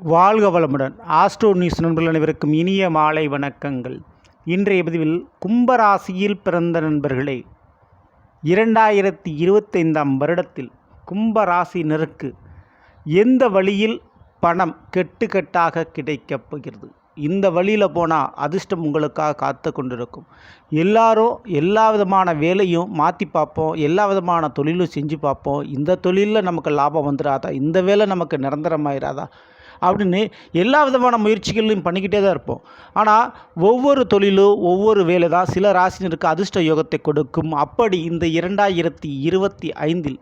வாழ்க வளமுடன். Astro news நண்பர்கள் அனைவருக்கும் இனிய மாலை வணக்கங்கள். இன்றைய பதிவில் கும்பராசியில் பிறந்த நண்பர்களே இரண்டாயிரத்தி இருபத்தைந்தாம் வருடத்தில் கும்பராசினருக்கு எந்த வழியில் பணம் கெட்டுக்கட்டாக கிடைக்கப் போகிறது? இந்த வழியில் போனால் அதிர்ஷ்டம் உங்களுக்காக காத்து கொண்டிருக்கும். எல்லாரும் எல்லா விதமான வேலையும் மாற்றி பார்ப்போம் எல்லா விதமான தொழிலும் செஞ்சு பார்ப்போம். இந்த தொழிலில் நமக்கு லாபம் வந்துடாதா இந்த வேலை நமக்கு நிரந்தரமாயிராதா? அப்படின்னு எல்லா விதமான முயற்சிகளையும் பண்ணிக்கிட்டே தான் இருப்போம். ஆனால் ஒவ்வொரு தொழிலும் ஒவ்வொரு வேலை தான். சில ராசினருக்கு அதிர்ஷ்ட யோகத்தை கொடுக்கும். அப்படி இந்த இரண்டாயிரத்தி இருபத்தி ஐந்தில்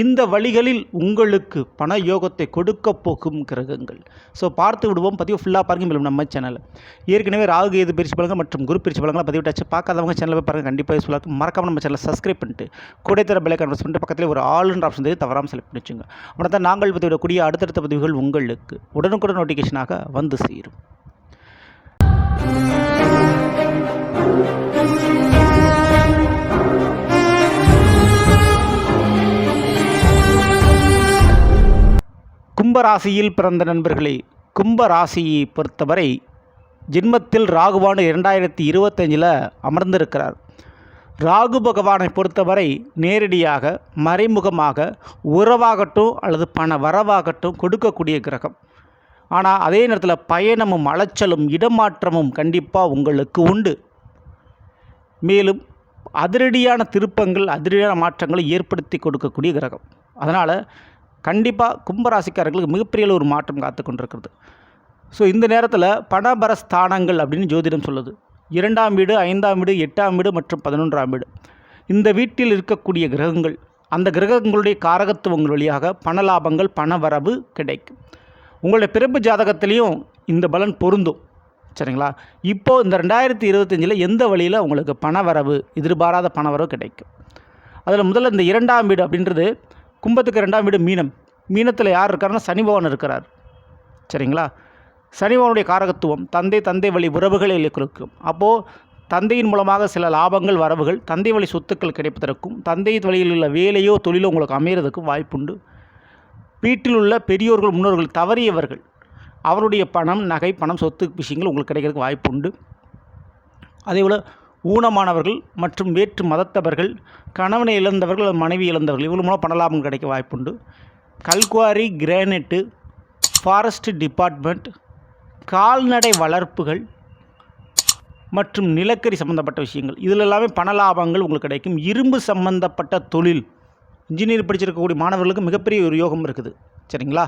இந்த வழிகளில் உங்களுக்கு பண யோகத்தை கொடுக்க போகும் கிரகங்கள். ஸோ பார்த்து விடுவோம். பதிவு ஃபுல்லாக பாருங்க. மேலும் நம்ம சேனலில் ஏற்கனவே ராகு கேது பிரிச்சு பலங்கள் மற்றும் குரு பிரிச்சு பலங்களை பதிவிட்டாச்சு. பார்க்காதவங்க சேனலில் போய் பாருங்கள் கண்டிப்பாக சொல்லாது மறக்காம நம்ம சேனலை சப்ஸ்கிரைப் பண்ணிட்டு கூட தர பெலை கன்வெர்ஸ் பண்ணிட்டு பக்கத்தில் ஒரு ஆளுன்ற ஆப்ஷன் தெரியும் தவறாமல் செலக்ட் பண்ணி வச்சுங்க அப்படின்னா தான் நாங்கள் பதிவிடக்கூடிய அடுத்தடுத்த பதிவுகள் உங்களுக்கு. உடனுக்குடன் நோட்டிஃபிகேஷனாக வந்து சேரும். கும்பராசியில் பிறந்த நண்பர்களே கும்பராசியை பொறுத்தவரை ஜென்மத்தில் ராகுவானு இரண்டாயிரத்தி இருபத்தஞ்சில் அமர்ந்திருக்கிறார். ராகு பகவானை பொறுத்தவரை நேரடியாக மறைமுகமாக உறவாகட்டும் அல்லது பண வரவாகட்டும் கொடுக்கக்கூடிய கிரகம். ஆனால் அதே நேரத்தில் பயணமும் அலைச்சலும் இடமாற்றமும் கண்டிப்பாக உங்களுக்கு உண்டு. மேலும் அதிரடியான திருப்பங்கள் அதிரடியான மாற்றங்களை ஏற்படுத்தி கொடுக்கக்கூடிய கிரகம். அதனால் கண்டிப்பாக கும்பராசிக்காரர்களுக்கு மிகப்பெரிய ஒரு மாற்றம் காத்து கொண்டிருக்கிறது. ஸோ இந்த நேரத்தில் பணபரஸ்தானங்கள் அப்படின்னு ஜோதிடம் சொல்லுது. இரண்டாம் வீடு ஐந்தாம் வீடு எட்டாம் வீடு மற்றும் பதினொன்றாம் வீடு. இந்த வீட்டில் இருக்கக்கூடிய கிரகங்கள் அந்த கிரகங்களுடைய காரகத்துவங்கள் வழியாக பண லாபங்கள் பண வரவு கிடைக்கும். உங்களுடைய பிறப்பு ஜாதகத்திலையும் இந்த பலன் பொருந்தும். சரிங்களா? இப்போது இந்த ரெண்டாயிரத்தி இருபத்தஞ்சில் எந்த வழியில் உங்களுக்கு பண வரவு எதிர்பாராத பண வரவு கிடைக்கும்? அதில் முதல்ல இந்த இரண்டாம் வீடு அப்படின்றது கும்பத்துக்கு ரெண்டாம் வீடு மீனம். மீனத்தில் யார் இருக்காருன்னா சனி பகவான் இருக்கிறார். சரிங்களா? சனி பகவானுடைய காரகத்துவம் தந்தை தந்தை வழி உறவுகளில் இருக்கும். அப்போது தந்தையின் மூலமாக சில லாபங்கள் வரவுகள் தந்தை வழி சொத்துக்கள் கிடைப்பதற்கும் தந்தை வழியில் உள்ள வேலையோ தொழிலோ உங்களுக்கு அமையிறதுக்கும் வாய்ப்புண்டு. வீட்டில் உள்ள பெரியோர்கள் முன்னோர்கள் தவறியவர்கள். அவருடைய பணம் நகை பணம் சொத்து விஷயங்கள் உங்களுக்கு கிடைக்கிறதுக்கு வாய்ப்புண்டு. அதேபோல் ஊனமானவர்கள் மற்றும் வேற்று மதத்தவர்கள் கணவனை இழந்தவர்கள் மனைவி இழந்தவர்கள் இவங்க மூலம் பணலாபம் கிடைக்க வாய்ப்புண்டு. கல்குவாரி கிரானைட்டு ஃபாரஸ்ட் டிபார்ட்மெண்ட் கால்நடை வளர்ப்புகள் மற்றும் நிலக்கரி சம்மந்தப்பட்ட விஷயங்கள். இதில் எல்லாமே பண லாபங்கள் உங்களுக்கு கிடைக்கும். இரும்பு சம்பந்தப்பட்ட தொழில். இன்ஜினியர் படிச்சிருக்கக்கூடிய மாணவர்களுக்கு மிகப்பெரிய ஒரு யோகம் இருக்குது. சரிங்களா?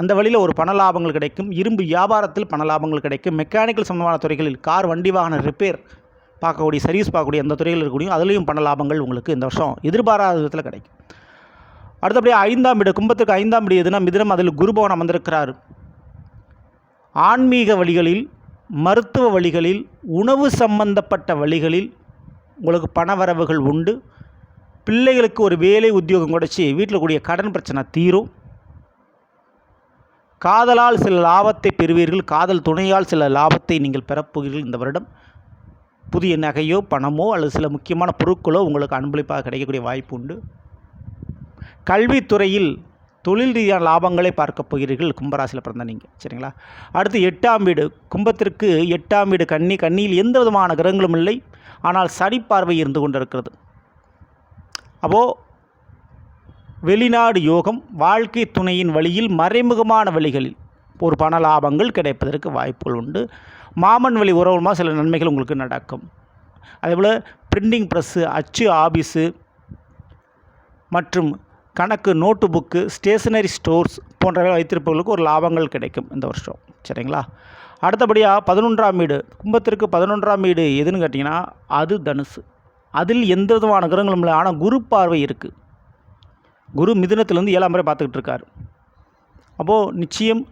அந்த வழியில் ஒரு பண லாபங்கள் கிடைக்கும். இரும்பு வியாபாரத்தில் பண லாபங்கள் கிடைக்கும். மெக்கானிக்கல் சம்பந்தமான துறைகளில் கார் வண்டி வாகன ரிப்பேர் பார்க்கக்கூடிய சர்வீஸ் பார்க்கக்கூடிய அந்த துறையில் இருக்கக்கூடிய அதுலேயும் பண லாபங்கள் உங்களுக்கு இந்த வருஷம் எதிர்பாராத விதத்தில் கிடைக்கும். அடுத்தபடியாக ஐந்தாம் வீடு கும்பத்துக்கு ஐந்தாம் வீடு எதுனா மிதினம் அதில் குருபவன் அமர்ந்திருக்கிறார். ஆன்மீக வழிகளில் மருத்துவ வழிகளில் உணவு சம்பந்தப்பட்ட வழிகளில் உங்களுக்கு பண வரவுகள் உண்டு. பிள்ளைகளுக்கு ஒரு வேலை உத்தியோகம் கிடைச்சி வீட்டில் கூடிய கடன் பிரச்சனை தீரும். காதலால் சில லாபத்தை பெறுவீர்கள். காதல் துணையால் சில லாபத்தை நீங்கள் பெறப்போகிறீர்கள் இந்த வருடம். புதிய நகையோ பணமோ அல்லது சில முக்கியமான பொருட்களோ உங்களுக்கு அன்பளிப்பாக கிடைக்கக்கூடிய வாய்ப்பு உண்டு. கல்வித்துறையில் தொழில் ரீதியான லாபங்களை பார்க்க போகிறீர்கள். கும்பராசியில் பிறந்த நீங்கள் சரிங்களா? அடுத்து எட்டாம் வீடு. கும்பத்திற்கு எட்டாம் வீடு கன்னி. கன்னியில் எந்த விதமான கிரகங்களும் இல்லை. ஆனால் சனி பார்வை இருந்து கொண்டிருக்கிறது. அப்போது வெளிநாடு யோகம் வாழ்க்கை துணையின் வழியில் மறைமுகமான வழிகளில் ஒரு பண லாபங்கள் கிடைப்பதற்கு வாய்ப்புகள் உண்டு. மாமன் வழி உறவுமா சில நன்மைகள் உங்களுக்கு நடக்கும். அதேபோல் பிரிண்டிங் ப்ரெஸ்ஸு அச்சு ஆபீஸு மற்றும் கணக்கு நோட்டு புக்கு ஸ்டேஷனரி ஸ்டோர்ஸ் போன்றவை வைத்திருப்பவர்களுக்கு ஒரு லாபங்கள் கிடைக்கும் இந்த வருஷம். சரிங்களா? அடுத்தபடியாக பதினொன்றாம் வீடு. கும்பத்திற்கு பதினொன்றாம் வீடு எதுன்னு கேட்டிங்கன்னா அது தனுசு. அதில் எந்த விதமான கிரகங்களும் இல்லை. ஆனால் குரு பார்வை இருக்குது குரு மிதுனத்திலேருந்து ஏழாம் முறை பார்த்துக்கிட்டு இருக்கார். அப்போது நிச்சயம்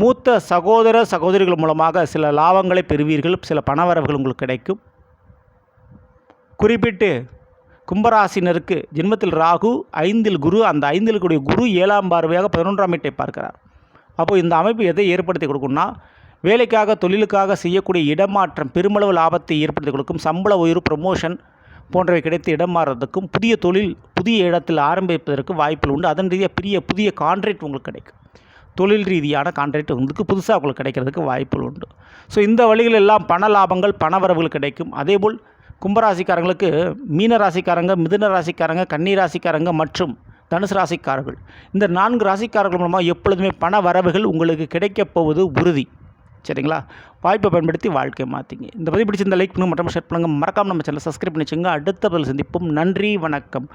மூத்த சகோதர சகோதரிகள் மூலமாக சில லாபங்களை பெறுவீர்கள். சில பணவரவுகள் உங்களுக்கு கிடைக்கும். குறிப்பிட்டு கும்பராசினருக்கு ஜென்மத்தில் ராகு ஐந்தில் குரு. அந்த ஐந்தில் கூடிய குரு ஏழாம் பார்வையாக பதினொன்றாம் வீட்டை பார்க்கிறார். அப்போது இந்த அமைப்பு எதை ஏற்படுத்தி கொடுக்கும்னா வேலைக்காக தொழிலுக்காக செய்யக்கூடிய இடமாற்றம் பெருமளவு லாபத்தை ஏற்படுத்தி கொடுக்கும் சம்பள உயர்வு ப்ரமோஷன் போன்றவை கிடைத்து இடம் மாறுறதுக்கும் புதிய தொழில் புதிய இடத்தில் ஆரம்பிப்பதற்கு வாய்ப்புகள் உண்டு. அதன் ரீதியாக பெரிய புதிய கான்ட்ராக்ட் உங்களுக்கு கிடைக்கும். தொழில் ரீதியான கான்ட்ராக்ட் உங்களுக்கு புதுசாக உங்களுக்கு கிடைக்கிறதுக்கு வாய்ப்புகள் உண்டு. ஸோ இந்த வழிகள் எல்லாம் பண லாபங்கள் பண வரவுகள் கிடைக்கும். அதேபோல் கும்பராசிக்காரங்களுக்கு மீன ராசிக்காரங்க மிதுன ராசிக்காரங்க கன்னி ராசிக்காரங்க மற்றும் தனுசு ராசிக்காரர்கள். இந்த நான்கு ராசிக்காரர்கள் மூலமாக எப்பொழுதுமே பண வரவுகள் உங்களுக்கு கிடைக்கப் போவது உறுதி. சரிங்களா? வாய்ப்பை பயன்படுத்தி வாழ்க்கையை மாற்றிங்க இந்த பதிவு பிடிச்சிருந்த லைக் பண்ணுங்க மற்றும் ஷேர் பண்ணுங்கள் மறக்காமல் நம்ம சேனலை சப்ஸ்கிரைப் பண்ணி வச்சுங்க அடுத்த பதில் சந்திப்போம். நன்றி வணக்கம்.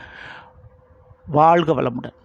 வாழ்க வளமுடன்.